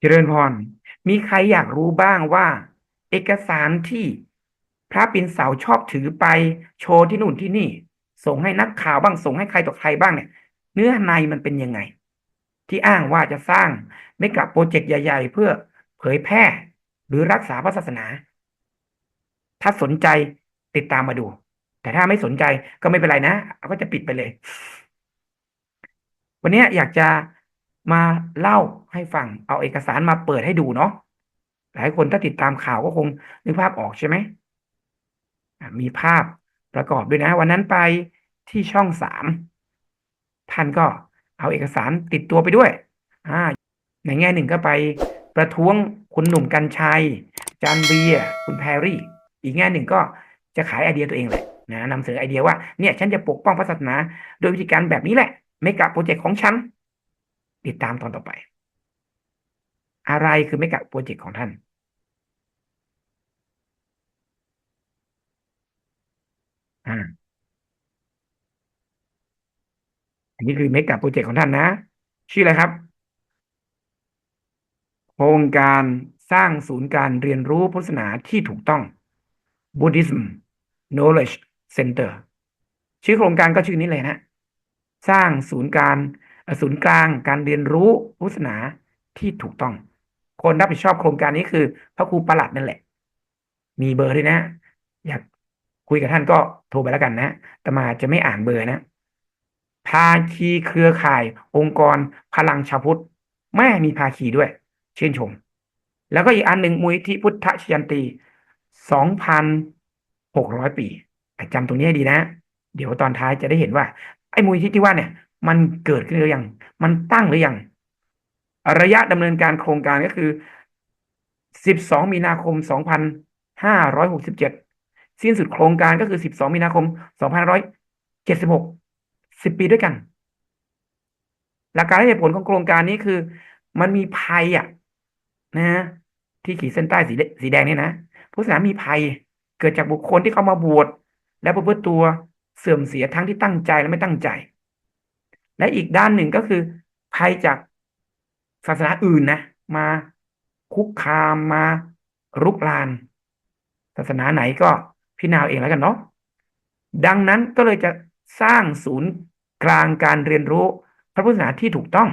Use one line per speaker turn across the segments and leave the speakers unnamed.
เจริญพร มีใครอยากรู้บ้างว่า เอกสารที่พระปินเสาชอบถือไปโชว์ที่นู่นที่นี่ ส่งให้นักข่าวบ้างส่งให้ใครต่อใครบ้างเนี่ย เนื้อในมันเป็นยังไง ที่อ้างว่าจะสร้างไม่กับโปรเจกต์ใหญ่ ๆ เพื่อเผยแพร่หรือรักษาพระศาสนา ถ้าสนใจติดตามมาดู แต่ถ้าไม่สนใจก็ไม่เป็นไรนะก็จะปิดไปเลย วันนี้อยากจะ มาเล่าให้ฟัง เอาเอกสารมาเปิดให้ดูเนาะหลายคนถ้าติดตามข่าวก็คงนึกภาพออกใช่ไหมมีภาพประกอบด้วยนะ วันนั้นไปที่ช่องสามท่านก็เอาเอกสารติดตัวไปด้วยอ่าในแง่หนึ่งก็ไปประท้วงคุณหนุ่มกัญชัย จานเบียคุณแพรรี่ อีกแง่หนึ่งก็จะขายไอเดียตัวเองแหละนะนำเสนอไอเดียว่าเนี่ยฉันจะปกป้องพระศาสนา โดยวิธีการแบบนี้แหละไม่กับโปรเจกต์ของฉัน ติดตามตอนต่อไป อะไรคือไม่กับโปรเจกต์ของท่านอ่าอันนี้คือเมกะโปรเจกต์ของท่านนะ ชื่ออะไรครับ โครงการสร้างศูนย์การเรียนรู้พุทธศาสนาที่ถูกต้อง Buddhism Knowledge Center ชื่อโครงการก็ชื่อนี้เลยนะ สร้างศูนย์การ ศูนย์กลางการเรียนรู้พุทธศาสนาที่ถูกต้อง คนรับผิดชอบโครงการนี้คือ พระครูประหลัดนั่นแหละ มีเบอร์ด้วยนะ อยากคุยกับท่านก็โทรไปแล้วกันนะแต่มาจะไม่อ่านเบอร์นะภาคีเครือข่าย องค์กร พลังชาวพุทธแม่มีภาคีด้วย เชื่นชม แล้วก็อีกอันหนึ่งมูลที่พุทธชยันตีสองพันหกร้อยปีจำตรงนี้ให้ดีนะ เดี๋ยวตอนท้ายจะได้เห็นว่า ไอ้มูลที่ที่ว่าเนี่ย มันเกิดขึ้นหรือยัง มันตั้งหรือยัง ระยะดำเนินการโครงการก็คือสิบสองมีนาคมสองพันห้าร้อยหกสิบเจ็ดสิ้นสุดโครงการก็คือสิบสองมีนาคมสองพันร้อยเจ็ดสิบหกสิบปีด้วยกัน หลักการและเหตุผลของโครงการนี้คือ มันมีภัยอะ นะที่ขีดเส้นใต้สีสีแดงนี่นะพุทธศาสนามีภัยเกิดจากบุคคลที่เข้ามาบวชและประพฤติตัวเสื่อมเสียทั้งที่ตั้งใจและไม่ตั้งใจ และอีกด้านหนึ่งก็คือ ภัยจากศาสนาอื่นนะ มาคุกคามมารุกราน ศาสนาไหนก็พิจารณาเองแล้วกันเนาะดังนั้นก็เลยจะสร้างศูนย์กลางการเรียนรู้พระพุทธศาสนาที่ถูกต้อง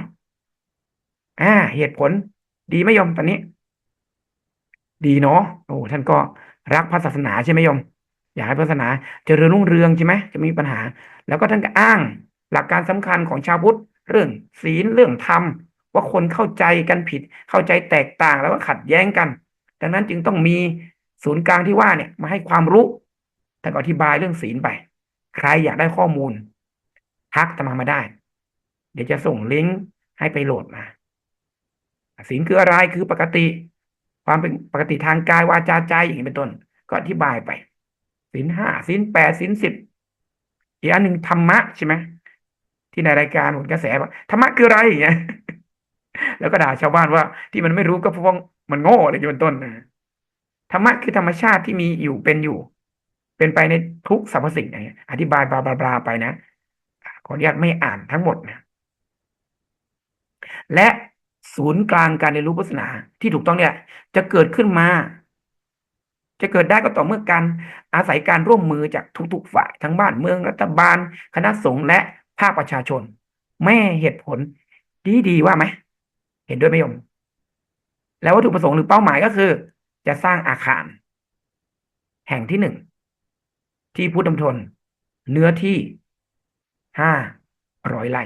อ่า เหตุผลดีไหมยมตอนนี้ ดีเนาะโอ้ท่านก็รักพระศาสนาใช่ไหมยม อยากให้ศาสนาเจริญรุ่งเรืองใช่ไหมจะมีปัญหา แล้วก็ท่านก็อ้าง หลักการสำคัญของชาวพุทธเรื่องศีลเรื่องธรรมว่าคนเข้าใจกันผิด เข้าใจแตกต่างแล้วก็ขัดแย้งกัน ดังนั้นจึงต้องมีศูนย์กลางที่ว่าเนี่ยมาให้ความรู้ท่านก็อธิบายเรื่องศีลไป ใครอยากได้ข้อมูล ทักตมามาได้ เดี๋ยวจะส่งลิงก์ให้ไปโหลดมาศีลคืออะไรคือปกติ ความเป็นปกติทางกายวาจาใจอย่างนี้เป็นต้น ก็อธิบายไปศีลห้าศีลแปดศีลสิบอีกอันหนึ่งธรรมะใช่ไหม ที่ในรายการหนกระแสว่าธรรมะคืออะไรอย่างเงี้ยแล้วก็ด่าชาวบ้านว่า ที่มันไม่รู้ก็เพราะมันโง่อะไรอย่างเป็นต้นนะธรรมะคือธรรมชาติที่มีอยู่เป็นอยู่ เป็นไปในทุกสรรพสิ่งอย่างเงี้ยอธิบายบลาบลาบลาไปนะขออนุญาตไม่อ่านทั้งหมดนะและศูนย์กลางการเรียนรู้พุทธศาสนาที่ถูกต้องเนี่ย จะเกิดขึ้นมา จะเกิดได้ก็ต่อเมื่อการอาศัยการร่วมมือจากทุกๆฝ่ายทั้งบ้านเมืองรัฐบาล คณะสงฆ์และ ภาคประชาชน แม่เหตุผลดีดีว่าไหม เห็นด้วยไหมโยม แล้ววัตถุประสงค์หรือเป้าหมายก็คือ จะสร้างอาคาร แห่งที่หนึ่ง ที่พุทธมณฑลเนื้อที่ห้าร้อยไร่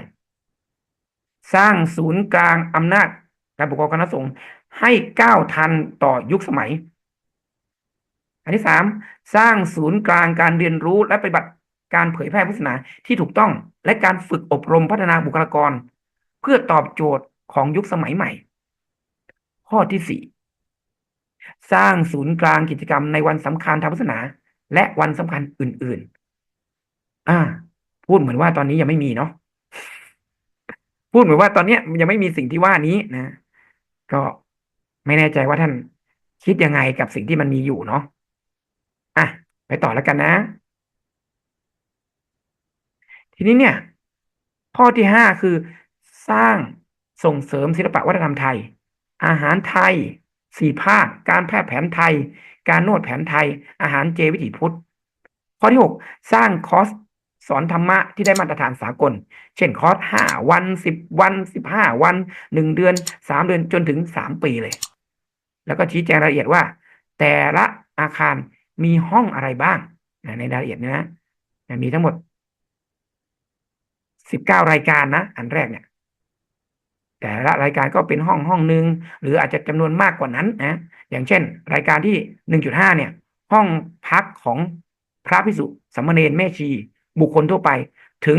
สร้างศูนย์กลางอำนาจการปกครองคณะสงฆ์ให้ก้าวทันต่อยุคสมัย อันที่สามสร้างศูนย์กลางการเรียนรู้และปฏิบัติ การเผยแพร่พุทธศาสนาที่ถูกต้อง และการฝึกอบรมพัฒนาบุคลากร เพื่อตอบโจทย์ของยุคสมัยใหม่ ข้อที่สี่สร้างศูนย์กลางกิจกรรมในวันสำคัญทางศาสนา และวันสำคัญอื่น ๆ อ่า พูดเหมือนว่าตอนนี้ยังไม่มีเนาะพูดเหมือนว่าตอนเนี้ยยังไม่มีสิ่งที่ว่านี้นะ ก็ไม่แน่ใจว่าท่านคิดยังไงกับสิ่งที่มันมีอยู่เนาะอะไปต่อแล้วกันนะ ทีนี้เนี่ย ข้อที่ห้าคือสร้างส่งเสริมศิลปะวัฒนธรรมไทย อาหารไทยสี่ภาค การแพทย์แผนไทย การนวดแผนไทย อาหารเจวิถีพุทธ ข้อที่หกสร้างคอร์สสอนธรรมะที่ได้มาตรฐานสากล เช่นคอร์สห้าวันสิบวันสิบห้าวันหนึ่งเดือนสามเดือนจนถึงสามปีเลย แล้วก็ชี้แจงรายละเอียดว่า แต่ละอาคารมีห้องอะไรบ้าง ในรายละเอียดนี้นะมีทั้งหมด สิบเก้ารายการนะ อันแรกเนี่ย แต่ละรายการก็เป็นห้องห้องหนึ่งหรืออาจจะจำนวนมากกว่านั้นนะอย่างเช่น รายการที่หนึ่งจุดห้าเนี่ย ห้องพักของพระพิสุสัมณเณรแม่ชี บุคคลทั่วไปถึง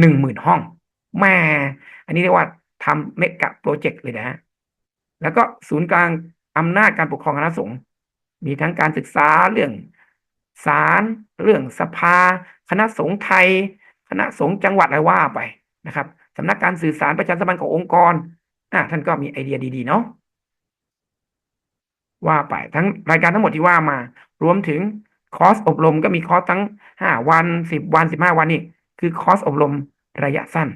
หนึ่งหมื่นห้องแม่อันนี้เรียกว่าทำเมกะโปรเจกต์เลยนะแล้วก็ศูนย์กลางอำนาจการปกครองคณะสงฆ์มีทั้งการศึกษาเรื่องศาลเรื่องสภา คณะสงฆ์ไทย คณะสงฆ์จังหวัดอะไรว่าไปนะครับสำนักการสื่อสารประชาสัมพันธ์ขององค์กรอ่าท่านก็มีไอเดียดีๆเนาะว่าไปทั้งรายการทั้งหมดที่ว่ามา รวมถึงคอร์สอบรมก็มีคอร์สทั้งห้าวันสิบวันสิบห้าวันนี่คือคอร์สอบรมระยะสั้น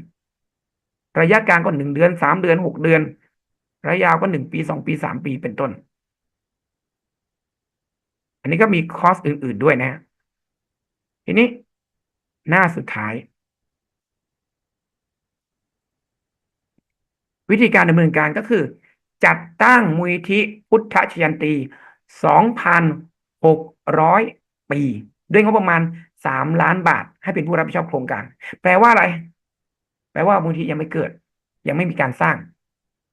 ระยะกลางก็หนึ่งเดือนสามเดือนหกเดือน ระยะยาวก็หนึ่งปีสองปีสามปีเป็นต้น อันนี้ก็มีคอร์สอื่น ๆด้วยนะทีนี้ หน้าสุดท้าย วิธีการดำเนินการก็คือ จัดตั้งมูลทิพุทธชยันตี 2,600 ปี ด้วยงบประมาณ 3 ล้านบาท ให้เป็นผู้รับผิดชอบโครงการ แปลว่าอะไร แปลว่ามูลทิยังไม่เกิด ยังไม่มีการสร้าง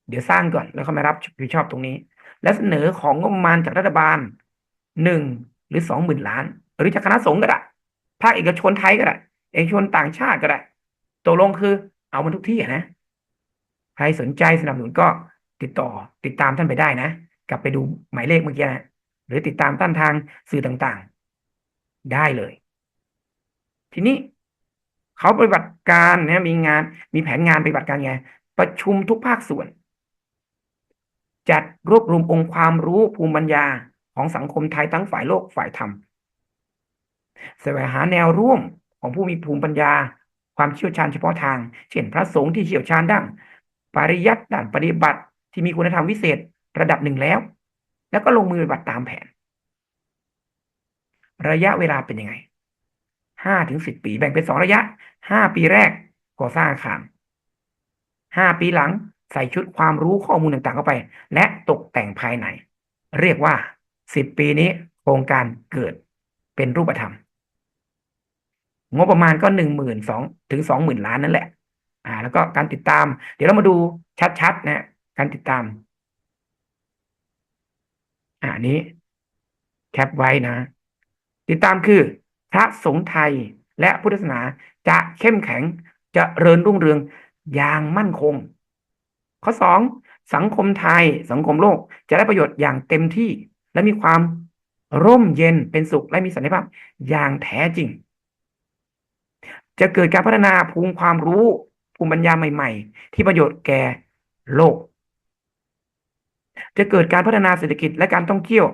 เดี๋ยวสร้างก่อนแล้วเขามารับผิดชอบตรงนี้ และเสนอของงบประมาณจากรัฐบาลหนึ่งหรือสองหมื่นล้าน หรือจากคณะสงฆ์ก็ได้ ภาคเอกชนไทยก็ได้ เอกชนต่างชาติก็ได้ตกลงคือ เอามันทุกที่นะ ใครสนใจสนับสนุนก็ติดต่อติดตามท่านไปได้นะ กลับไปดูหมายเลขเมื่อกี้นะหรือติดตามท่านทางสื่อต่างๆ ได้เลย ทีนี้เขาปฏิบัติการนะมีงาน มีแผนงานปฏิบัติการไงประชุมทุกภาคส่วน จัดรวบรวมองค์ความรู้ภูมิปัญญาของสังคมไทยทั้งฝ่ายโลกฝ่ายธรรม แสวงหาแนวร่วมของผู้มีภูมิปัญญา ความเชี่ยวชาญเฉพาะทาง เช่น พระสงฆ์ที่เชี่ยวชาญด้านปริยัติด้านปฏิบัติที่มีคุณธรรมวิเศษระดับหนึ่งแล้ว แล้วก็ลงมือปฏิบัติตามแผน ระยะเวลาเป็นยังไงห้าถึงสิบปีแบ่งเป็นสองระยะห้าปีแรกก่อสร้างอาคารห้าปีหลังใส่ชุดความรู้ข้อมูลต่างๆเข้าไป และตกแต่งภายใน เรียกว่าสิบปีนี้โครงการเกิดเป็นรูปธรรม งบประมาณก็หนึ่งหมื่นสองถึงสองหมื่นล้านนั่นแหละ อ่า แล้วก็การติดตาม เดี๋ยวเรามาดูชัดๆนะการติดตาม อ่านี้แคปไว้นะ ติดตามคือ พระสงฆ์ไทยและพุทธศาสนาจะเข้มแข็งจะเริญรุ่งเรืองอย่างมั่นคง ข้อสองสังคมไทยสังคมโลกจะได้ประโยชน์อย่างเต็มที่ และมีความร่มเย็นเป็นสุขและมีสันติภาพอย่างแท้จริง จะเกิดการพัฒนาภูมิความรู้ภูมิปัญญาใหม่ ๆ ที่ประโยชน์แก่โลก จะเกิดการพัฒนาเศรษฐกิจและการท่องเที่ยว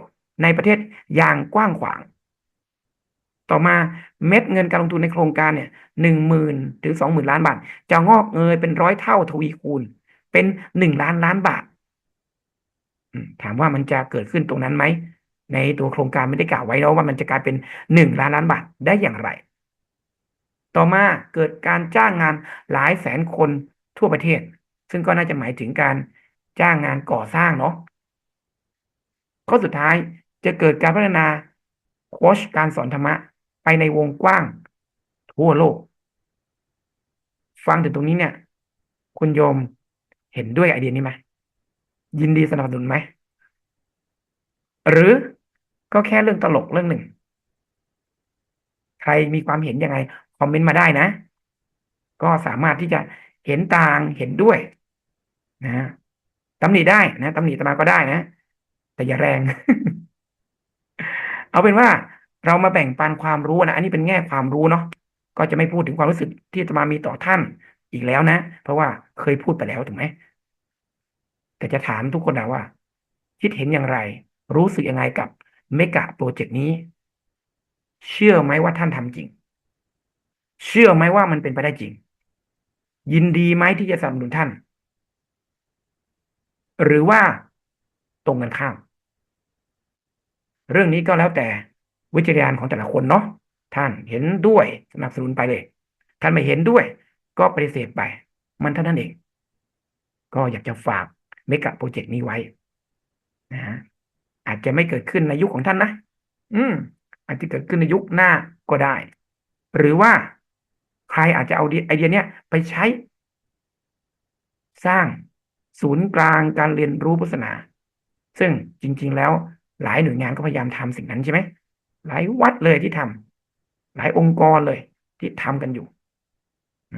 ในประเทศอย่างกว้างขวาง ต่อมาเม็ดเงินการลงทุนในโครงการเนี่ยหนึ่งหมื่นถึงสองหมื่นล้านบาท จะงอกเงยเป็นร้อยเท่าทวีคูณ เป็นหนึ่งล้านล้านบาท ถามว่ามันจะเกิดขึ้นตรงนั้นไหม ในตัวโครงการไม่ได้กล่าวไว้แล้วว่ามันจะกลายเป็นหนึ่งล้านล้านบาทได้อย่างไร ต่อมาเกิดการจ้างงานหลายแสนคนทั่วประเทศ ซึ่งก็น่าจะหมายถึงการจ้างงานก่อสร้างเนาะข้อสุดท้ายจะเกิดการพัฒนาโค้ชการสอนธรรมะไปในวงกว้าง ทั่วโลก ฟังถึงตรงนี้เนี่ย คุณโยมเห็นด้วยไอเดียนี้ไหมยินดีสนับสนุนไหม หรือก็แค่เรื่องตลกเรื่องหนึ่ง ใครมีความเห็นยังไง คอมเมนต์มาได้นะ ก็สามารถที่จะเห็นต่างเห็นด้วยนะตำหนิได้นะตำหนิตมาก็ได้นะ แต่อย่าแรง เอาเป็นว่าเรามาแบ่งปันความรู้นะอันนี้เป็นแง่ความรู้เนาะก็จะไม่พูดถึงความรู้สึกที่จะมามีต่อท่านอีกแล้วนะ เพราะว่าเคยพูดไปแล้วถูกไหมแต่จะถามทุกคนนะว่า คิดเห็นอย่างไร รู้สึกยังไงกับเมกะโปรเจกต์นี้ เชื่อไหมว่าท่านทำจริง ชื่อไหมว่ามันเป็นไปได้จริง ยินดีไหมที่จะสนับสนุนท่าน หรือว่าตรงกันข้าม เรื่องนี้ก็แล้วแต่วิจารณญาณของแต่ละคนเนาะท่านเห็นด้วยสนับสนุนไปเลย ท่านไม่เห็นด้วย ก็ปฏิเสธไป มันเท่านั้นเอง ก็อยากจะฝากเมกะโปรเจกต์นี้ไว้นะฮะอาจจะไม่เกิดขึ้นในยุคของท่านนะ อืม อาจจะเกิดขึ้นในยุคหน้าก็ได้ หรือว่า ใครอาจจะเอาไอเดียเนี้ยไปใช้ สร้างศูนย์กลางการเรียนรู้พุทธศาสนา ซึ่งจริง ๆ แล้วหลายหน่วยงานก็พยายามทำสิ่งนั้นใช่ไหมหลายวัดเลยที่ทำหลายองค์กรเลยที่ทำกันอยู่อ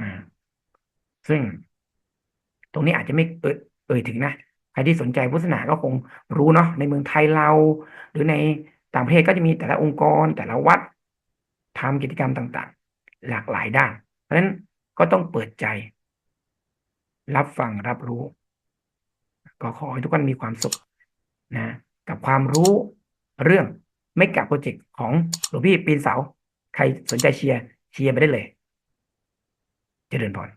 ซึ่งตรงนี้อาจจะไม่เอ่ยเอ่ยถึงนะใครที่สนใจพุทธศาสนาก็คงรู้เนาะในเมืองไทยเรา หรือในต่างประเทศก็จะมีแต่ละองค์กรแต่ละวัดทำกิจกรรมต่าง ๆ หลากหลายด้าน เพราะฉะนั้นก็ต้องเปิดใจ รับฟังรับรู้ ก็ขอให้ทุกคนมีความสุขนะ กับความรู้เรื่องไม่กับโปรเจกต์ของหลวงพี่ปีนเสา ใครสนใจเชียร์เชียร์ไปได้เลยเจริญพร